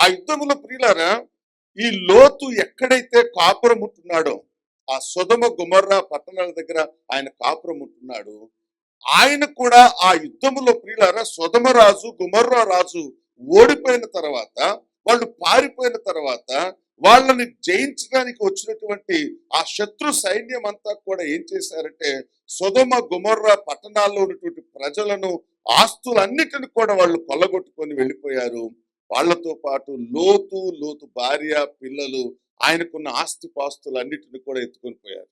ఆ యుద్ధంలో ప్రియులారా ఈ లోతు ఎక్కడైతే కాపురం ఉంటున్నాడో ఆ సుధమ గుమర్రా పట్టణాల దగ్గర ఆయన కాపురం ఉంటున్నాడు. ఆయన కూడా ఆ యుద్ధములో ప్రియులారా సుధమరాజు గుమర్రా రాజు ఓడిపోయిన తర్వాత వాళ్ళు పారిపోయిన తర్వాత వాళ్ళని జయించడానికి వచ్చినటువంటి ఆ శత్రు సైన్యం అంతా కూడా ఏం చేశారంటే సుధమ గుమర్రా పట్టణాల్లో ఉన్నటువంటి ప్రజలను ఆస్తులన్నిటిని కూడా వాళ్ళు కొల్లగొట్టుకొని వెళ్ళిపోయారు. వాళ్ళతో పాటు లోతు లోతు భార్య పిల్లలు ఆయనకున్న ఆస్తి పాస్తులు అన్నిటిని కూడా ఎత్తుకొని పోయారు.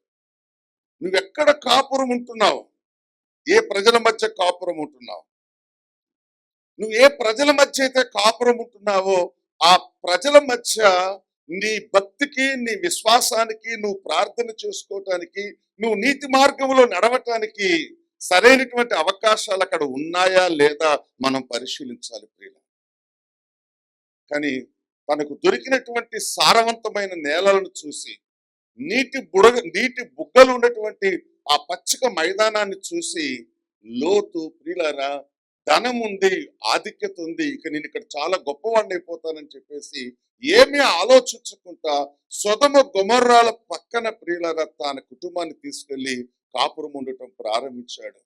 నువ్వెక్కడ కాపురం ఉంటున్నావు? ఏ ప్రజల మధ్య కాపురం ఉంటున్నావు? నువ్వు ఏ ప్రజల మధ్య అయితే కాపురం ఉంటున్నావో ఆ ప్రజల మధ్య నీ భక్తికి నీ విశ్వాసానికి నువ్వు ప్రార్థన చేసుకోవటానికి నువ్వు నీతి మార్గంలో నడవటానికి సరైనటువంటి అవకాశాలు అక్కడ ఉన్నాయా లేదా మనం పరిశీలించాలి ప్రియుల కానీ తనకు దొరికినటువంటి సారవంతమైన నేలలను చూసి నీటి బుడగ నీటి బుగ్గలు ఉన్నటువంటి ఆ పచ్చిక మైదానాన్ని చూసి లోతు ప్రియులారా ధనం ఉంది ఆధిక్యత ఉంది ఇక నేను ఇక్కడ చాలా గొప్పవాడిని అయిపోతానని చెప్పేసి ఏమీ ఆలోచించకుండా సొదమ గుమర్రాల పక్కన ప్రియులారా తన కుటుంబాన్ని తీసుకెళ్ళి కాపురం ఉండటం ప్రారంభించాడు.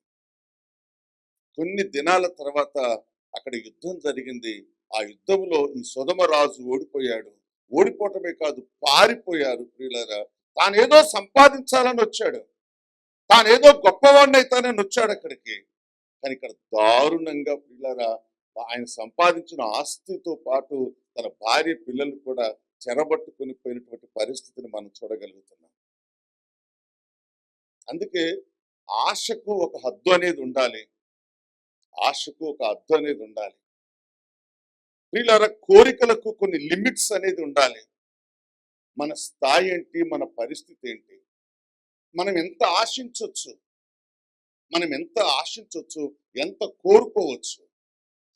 కొన్ని దినాల తర్వాత అక్కడ యుద్ధం జరిగింది. ఆ యుద్ధంలో ఈ సుధమరాజు ఓడిపోయాడు. ఓడిపోవటమే కాదు పారిపోయారు ప్రియులరా. తానేదో సంపాదించాలని వచ్చాడు. తానేదో గొప్పవాడిని అవుతానని వచ్చాడు అక్కడికి. కానీ ఇక్కడ దారుణంగా ప్రియులరా ఆయన సంపాదించిన ఆస్తితో పాటు తన భార్య పిల్లలు కూడా చెరబట్టుకొని పోయినటువంటి పరిస్థితిని మనం చూడగలుగుతున్నాం. అందుకే ఆశకు ఒక హద్దు అనేది ఉండాలి. ఆశకు ఒక అర్థం అనేది ఉండాలి. ప్రియులారా కోరికలకు కొన్ని లిమిట్స్ అనేది ఉండాలి. మన స్థాయి ఏంటి? మన పరిస్థితి ఏంటి? మనం ఎంత ఆశించవచ్చు మనం ఎంత ఆశించవచ్చు ఎంత కోరుకోవచ్చు?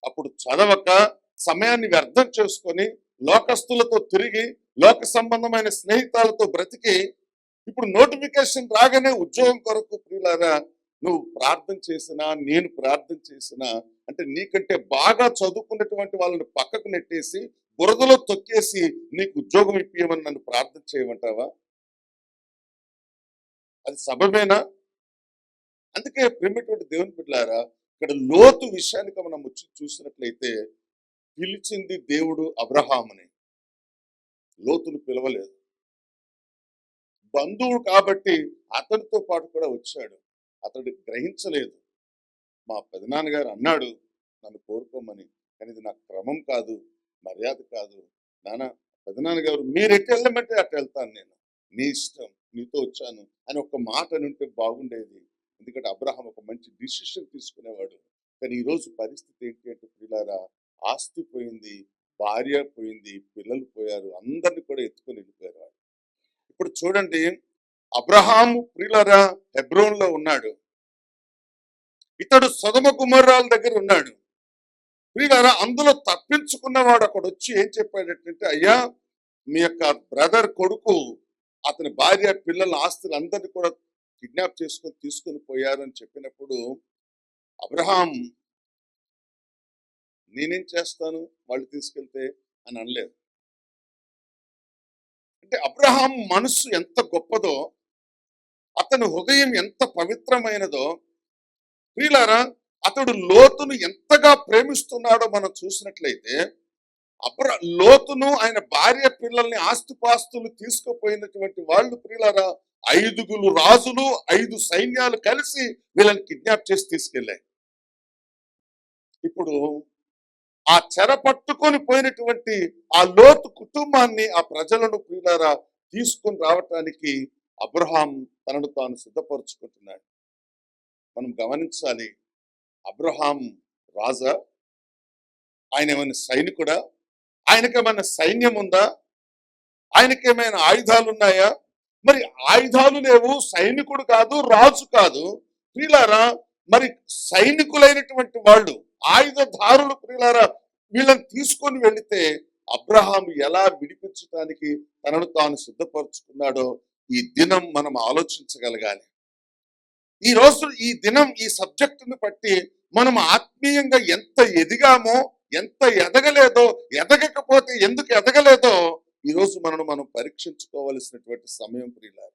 అప్పుడు చదవక సమయాన్ని వ్యర్థం చేసుకొని లోకస్తులతో తిరిగి లోక సంబంధమైన స్నేహితాలతో బ్రతికి ఇప్పుడు నోటిఫికేషన్ రాగానే ఉద్యోగం కొరకు ప్రియులారా నువ్వు ప్రార్థన చేసినా నేను ప్రార్థన చేసినా అంటే నీకంటే బాగా చదువుకున్నటువంటి వాళ్ళని పక్కకు నెట్టేసి బురదలో తొక్కేసి నీకు ఉద్యోగం ఇప్పియమని నన్ను ప్రార్థన చేయమంటావా? అది సబమేనా అందుకే ప్రేమటువంటి దేవుని బిడ్డారా ఇక్కడ లోతు విషయానికి మనం వచ్చి చూసినట్లయితే పిలిచింది దేవుడు అబ్రహాముని. లోతును పిలవలేదు. బంధువు కాబట్టి అతనితో పాటు కూడా వచ్చాడు. అతడు గ్రహించలేదు. మా పెదనాన్నగారు అన్నాడు నన్ను కోరుకోమని. కానీ ఇది నాకు క్రమం కాదు మర్యాద కాదు. నాన్న పెదనాన్నగారు మీరు ఎటు వెళ్ళమంటే అటు వెళ్తాను నేను. నీ ఇష్టం నీతో వచ్చాను అని ఒక మాట అని ఉంటే బాగుండేది. ఎందుకంటే అబ్రహాం ఒక మంచి డిసిషన్ తీసుకునేవాడు. కానీ ఈరోజు పరిస్థితి ఏంటి అంటే పిల్లారా ఆస్తి పోయింది భార్య పోయింది పిల్లలు పోయారు అందరిని కూడా ఎత్తుకొని వెళ్ళిపోయారు ఇప్పుడు చూడండి అబ్రహాము ప్రిలరా హెబ్రోన్లో ఉన్నాడు. ఇతడు సదమ కుమారాల దగ్గర ఉన్నాడు. ప్రియులరా అందులో తప్పించుకున్నవాడు అక్కడ వచ్చి ఏం చెప్పాడంటే అయ్యా మీ యొక్క బ్రదర్ కొడుకు అతని భార్య పిల్లల ఆస్తులు అందరినీ కూడా కిడ్నాప్ చేసుకొని తీసుకొని పోయారని చెప్పినప్పుడు అబ్రహాం నేనేం చేస్తాను? వాళ్ళు తీసుకెళ్తే అని అనలేదు. అంటే అబ్రహాం మనస్సు ఎంత గొప్పదో అతని హృదయం ఎంత పవిత్రమైనదో ప్రియులారా అతడు లోతును ఎంతగా ప్రేమిస్తున్నాడో మనం చూసినట్లయితే అబ్ర లోతును ఆయన భార్య పిల్లల్ని ఆస్తుపాస్తులు తీసుకుపోయినటువంటి వాళ్ళు ప్రియులారా ఐదుగురు రాజులు ఐదు సైన్యాలు కలిసి వీళ్ళని కిడ్నాప్ చేసి తీసుకెళ్ళాయి. ఇప్పుడు ఆ చెర పట్టుకొని పోయినటువంటి ఆ లోతు కుటుంబాన్ని ఆ ప్రజలను ప్రియులారా తీసుకుని రావటానికి అబ్రహాం తనను తాను సిద్ధపరుచుకుంటున్నాడు. మనం గమనించాలి. అబ్రహాం రాజా ఆయన ఏమైనా సైనికుడా? ఆయనకేమైనా సైన్యం ఉందా ఆయనకేమైనా ఆయుధాలు ఉన్నాయా మరి ఆయుధాలు లేవు సైనికుడు కాదు రాజు కాదు. ప్రియులారా మరి సైనికులైనటువంటి వాళ్ళు ఆయుధదారులు ప్రియులారా వీళ్ళని తీసుకొని వెళితే అబ్రహాం ఎలా విడిపించడానికి తనను తాను సిద్ధపరుచుకున్నాడో ఈ దినం మనం ఆలోచించగలగాలి. ఈ రోజు ఈ దినం ఈ సబ్జెక్టును బట్టి మనం ఆత్మీయంగా ఎంత ఎదిగామో ఎంత ఎదగలేదో ఎదగకపోతే ఎందుకు ఎదగలేదో ఈరోజు మనను మనం పరీక్షించుకోవలసినటువంటి సమయం ప్రియులారు.